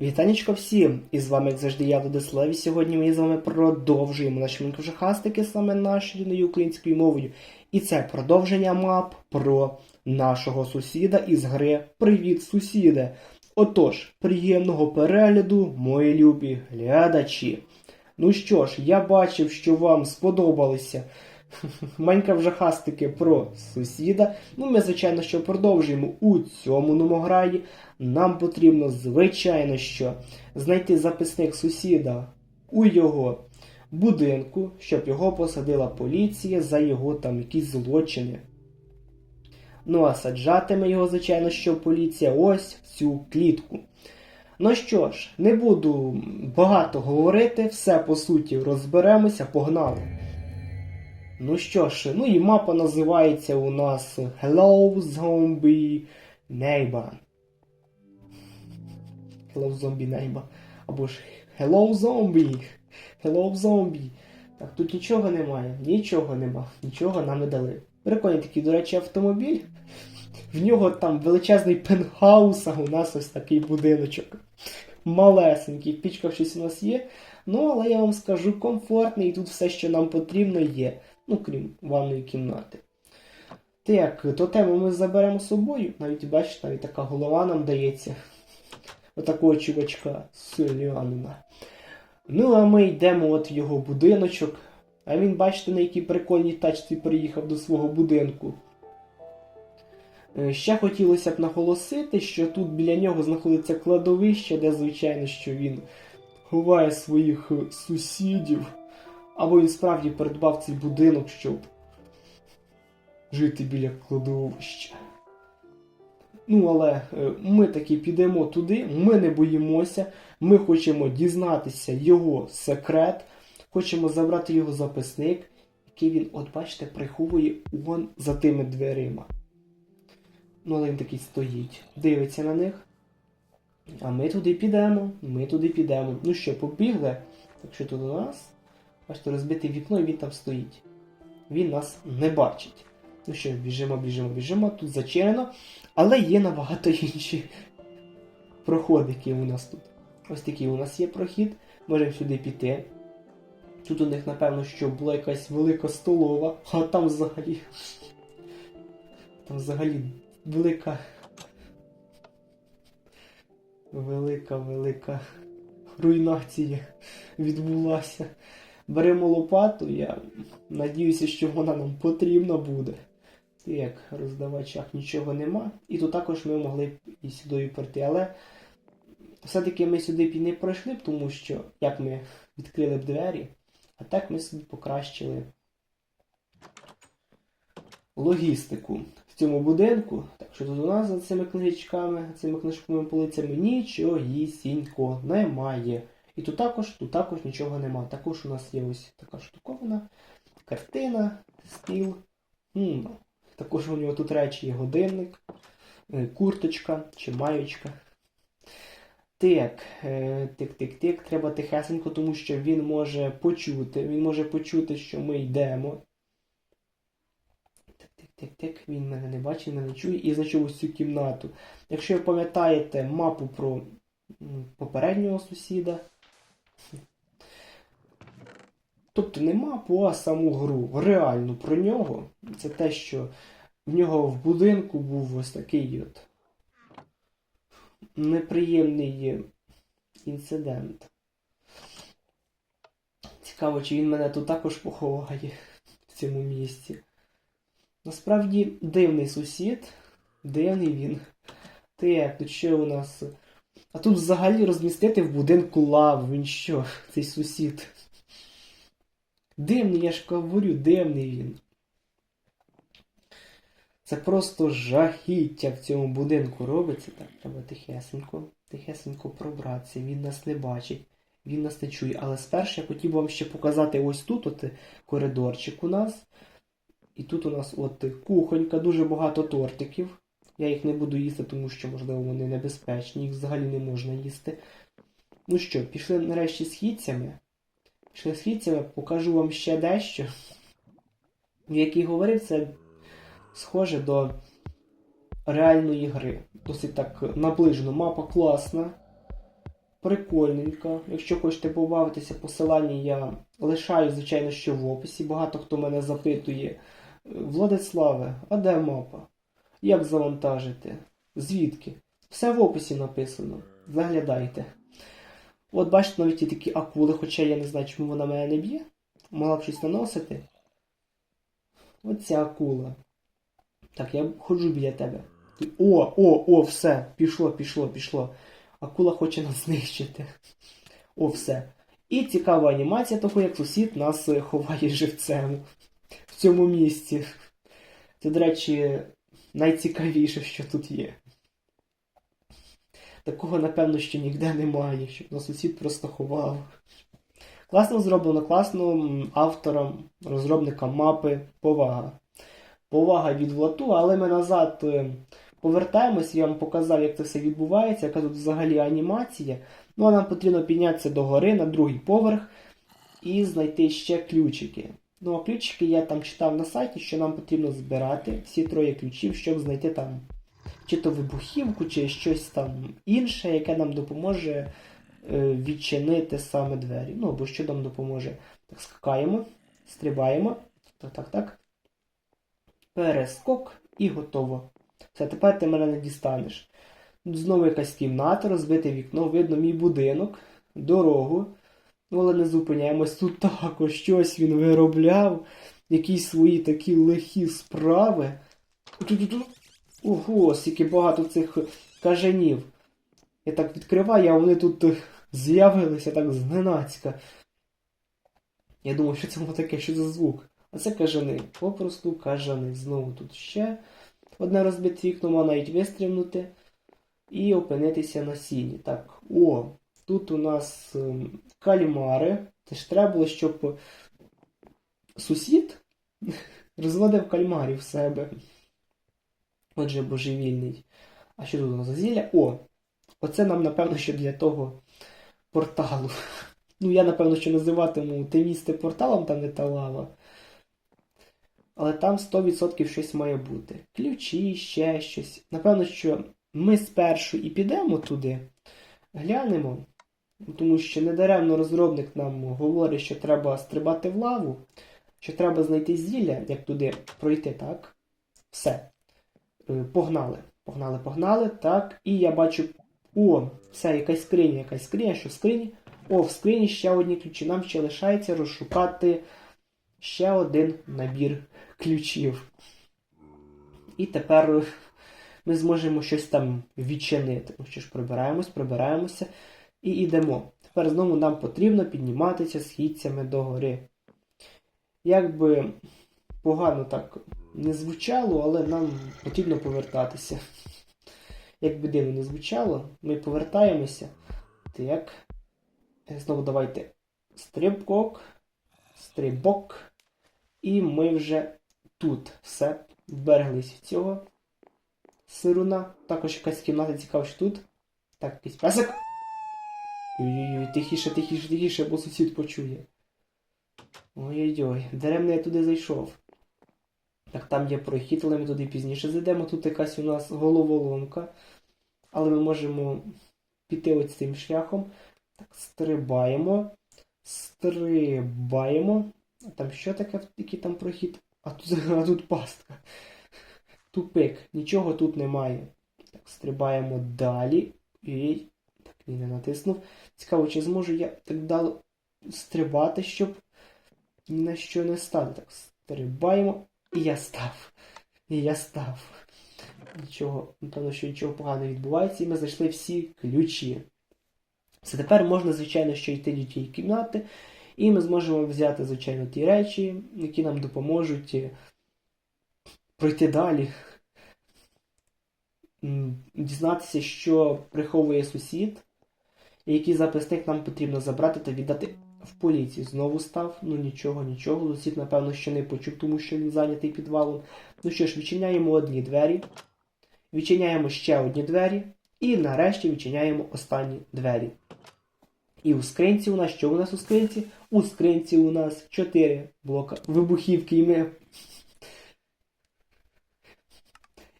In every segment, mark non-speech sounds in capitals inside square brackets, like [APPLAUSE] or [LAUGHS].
Вітанечко всім! І з вами, як завжди, я Владислав, і сьогодні ми з вами продовжуємо наші мінкожахастики саме нашою рідною українською мовою. І це продовження мап про нашого сусіда із гри Привіт, сусіде! Отож, приємного перегляду, мої любі глядачі. Ну що ж, я бачив, що вам сподобалися Майнкрафт жахастики про сусіда. Ну, ми, звичайно, що продовжуємо у цьому номограї. Нам потрібно, звичайно, що знайти записник сусіда у його будинку, щоб його посадила поліція за його там якісь злочини. Ну а саджатиме його, звичайно, що поліція ось в цю клітку. Ну що ж, не буду багато говорити, все по суті розберемося, погнали. Ну що ж, ну і мапа називається у нас Hello Zombie Neighbor. Hello Zombie Neighbor. Або ж Hello Zombie. Hello Zombie. Так, тут нічого немає, нічого нема, нічого нам не дали. Прикольний такий, до речі, автомобіль. В нього там величезний пентхаус, а у нас ось такий будиночок. Малесенький, в пічках щось у нас є. Ну, але я вам скажу, комфортний, і тут все, що нам потрібно, є. Ну, крім ванної кімнати. Так, то тему ми заберемо з собою. Навіть бачите, навіть така голова нам дається. Отакого чувачка селянина. Ну, а ми йдемо от в його будиночок. А він, бачите, на якій прикольній тачці приїхав до свого будинку. Е, Ще хотілося б наголосити, що тут біля нього знаходиться кладовище, де, звичайно, що він ховає своїх сусідів. Або він справді придбав цей будинок, щоб жити біля кладовища. Ну, але е, ми таки підемо туди, ми не боїмося, ми хочемо дізнатися його секрет, хочемо забрати його записник, який він, от бачите, приховує вон за тими дверима. Ну, але він такий стоїть, дивиться на них. А ми туди підемо, ми туди підемо. Ну що, побігли? Так що тут у нас? Бачите, розбите вікно і він там стоїть. Він нас не бачить. Ну що, біжимо, біжимо, біжимо, тут зачинено. Але є набагато інші проходики у нас тут. Ось такий у нас є прохід. Можемо сюди піти. Тут у них, напевно, що була якась велика столова, а там взагалі. Там взагалі велика. Велика, велика руйнація відбулася. Беремо лопату, я надіюся, що вона нам потрібна буде. Як роздавачах нічого нема. І тут також ми могли б і сюди пройти. Але все-таки ми сюди б і не пройшли б, тому що як ми відкрили б двері, а так ми собі покращили логістику в цьому будинку. Так що тут у нас за цими книжечками, цими книжковими полицями нічогісінько немає. І тут також, тут також нічого нема. Також у нас є ось така штуковина, картина, стіл. М, Також у нього тут речі є годинник, е, курточка чи маєчка. Так, е, тик-тик-тик, треба тихесенько, тому що він може почути. Він може почути, що ми йдемо. Тик-тик-тик, він мене не бачить, мене не чує і зайшов ось цю кімнату. Якщо ви пам'ятаєте мапу про попереднього сусіда, Тобто не мапу, а саму гру. Реально про нього. Це те, що в нього в будинку був ось такий от неприємний інцидент. Цікаво, чи він мене тут також поховає в цьому місці. Насправді дивний сусід. Дивний він. Так, тут що у нас? А тут взагалі розмістити в будинку лаву. Він що, [LAUGHS] цей сусід? Дивний, я ж говорю, дивний він. Це просто жахіття в цьому будинку робиться. Так, треба тихесенько, тихесенько пробратися. Він нас не бачить, він нас не чує. Але спершу я хотів вам ще показати ось тут от коридорчик у нас. І тут у нас от кухонька, дуже багато тортиків. Я їх не буду їсти, тому що, можливо, вони небезпечні, їх взагалі не можна їсти. Ну що, пішли нарешті східцями. Пішли східцями, покажу вам ще дещо. Як і говорив, це схоже до реальної гри. Досить так наближено. Мапа класна. прикольненько. Якщо хочете побавитися, посилання я лишаю, звичайно, що в описі. Багато хто мене запитує. «Е, Владиславе, а де мапа? Як завантажити? Звідки? Все в описі написано. Заглядайте. От бачите, навіть є такі акули, хоча я не знаю, чому вона мене не б'є. Могла б щось наносити. Оця акула. Так, я ходжу біля тебе. О, о, о, все, пішло, пішло, пішло. Акула хоче нас знищити. О, все. І цікава анімація того, як сусід нас е, ховає живцем в цьому місці. Це, до речі, найцікавіше, що тут є. Такого, напевно, ще ніде немає, щоб нас сусід просто ховав. Класно зроблено, класно м, авторам, розробникам мапи повага. Повага від Влату, але ми назад е, повертаємось, я вам показав, як це все відбувається, яка тут взагалі анімація. Ну а нам потрібно піднятися до гори на другий поверх і знайти ще ключики. Ну а ключики я там читав на сайті, що нам потрібно збирати всі троє ключів, щоб знайти там чи то вибухівку, чи щось там інше, яке нам допоможе е, відчинити саме двері. Ну або що нам допоможе. Так, скакаємо, стрибаємо. Так, так, так. Перескок і готово. Все, тепер ти мене не дістанеш. Знову якась кімната, розбите вікно, видно мій будинок, дорогу. Ну, але не зупиняємось. Тут також щось він виробляв, якісь свої такі лихі справи. Ого, скільки багато цих кажанів. Я так відкриваю, а вони тут е, з'явилися так зненацька. Я думав, що це було таке, що за звук. А це кажани. Попросту кажани. Знову тут ще одне розбите вікно, можна навіть вистрімнути і опинитися на сіні. Так, о, тут у нас ем, кальмари. Це ж треба було, щоб сусід [LAUGHS] розводив кальмарів в себе. Отже, божевільний. А що тут у нас за зілля? О! Оце нам, напевно, що для того порталу. [LAUGHS] Ну, я, напевно, що називатиму те місце порталом, там не та лава. Але там 100% щось має бути. Ключі, ще щось. Напевно, що ми спершу і підемо туди, глянемо. Тому що недаремно розробник нам говорить, що треба стрибати в лаву, що треба знайти зілля, як туди пройти, так? Все. Е, Погнали. Погнали, погнали. Так. І я бачу. О, все, якась скриня, якась скриня, що в скрині. О, в скрині ще одні ключі. Нам ще лишається розшукати ще один набір ключів. І тепер ми зможемо щось там відчинити. Ну що ж, прибираємось, прибираємося і йдемо. Тепер знову нам потрібно підніматися східцями до гори. Як би погано так не звучало, але нам потрібно повертатися. Як би дивно не звучало, ми повертаємося. Так. Знову давайте стрибок, стрибок. І ми вже тут все вбереглись від цього сируна. Також якась кімната цікава, що тут. Так, якийсь песик. Ой-ой-ой, тихіше, тихіше, тихіше, бо сусід почує. Ой-ой-ой, даремно я туди зайшов. Так, там є прохід, але ми туди пізніше зайдемо. Тут якась у нас головоломка. Але ми можемо піти ось цим шляхом. Так, стрибаємо. Стрибаємо. А там що таке, який там прохід? А тут, [LAUGHS] а тут пастка. Тупик. Нічого тут немає. Так, стрибаємо далі. І... Він не натиснув. Цікаво, чи зможу я так далі стрибати, щоб ні на що не стати. Так, стрибаємо. І я став. І я став. Нічого, напевно, що нічого поганого відбувається, і ми знайшли всі ключі. Все тепер можна, звичайно, що йти до тієї кімнати, і ми зможемо взяти, звичайно, ті речі, які нам допоможуть е, пройти далі. Дізнатися, що приховує сусід, і який записник нам потрібно забрати та віддати в поліцію. Знову став, ну нічого, нічого. Сусід, напевно, що не почув, тому що він зайнятий підвалом. Ну що ж, відчиняємо одні двері, відчиняємо ще одні двері, і нарешті відчиняємо останні двері. І у скринці у нас, що у нас у скринці? У скринці у нас 4 блока вибухівки, і ми.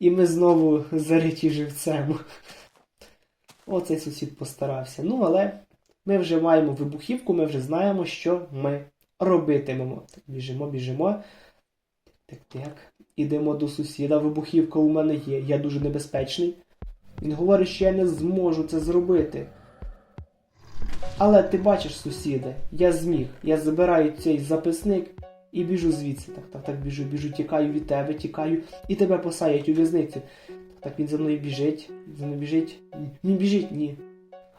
І ми знову зариті живцем. Оцей сусід постарався. Ну, але ми вже маємо вибухівку, ми вже знаємо, що ми робитимемо. Так, біжимо, біжимо. Так, так. Ідемо до сусіда. Вибухівка у мене є. Я дуже небезпечний. Він говорить, що я не зможу це зробити. Але ти бачиш, сусіде, я зміг. Я забираю цей записник і біжу звідси. Так, так, так, біжу, біжу, тікаю від тебе, тікаю, і тебе посадять у в'язницю. Так він за мною біжить, за мною біжить. Ні, біжить, ні.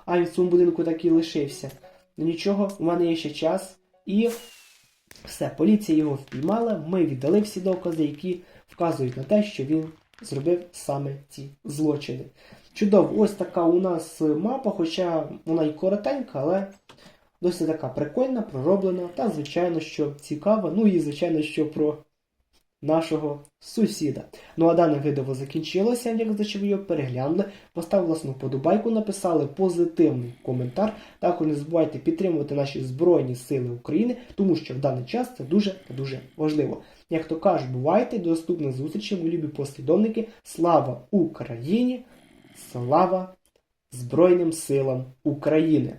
А він в цьому будинку так і лишився. Ну нічого, у мене є ще час. І все, поліція його впіймала, ми віддали всі докази, які вказують на те, що він зробив саме ці злочини. Чудово, ось така у нас мапа, хоча вона й коротенька, але досить така прикольна, пророблена та, звичайно, що цікава. Ну і, звичайно, що про нашого сусіда. Ну а дане відео закінчилося, як ви його переглянули. Поставили власну подобайку, написали позитивний коментар. Також не забувайте підтримувати наші Збройні Сили України, тому що в даний час це дуже та дуже важливо. Як то кажуть, бувайте до наступних зустрічей, мої любі послідовники. Слава Україні! Слава Збройним силам України!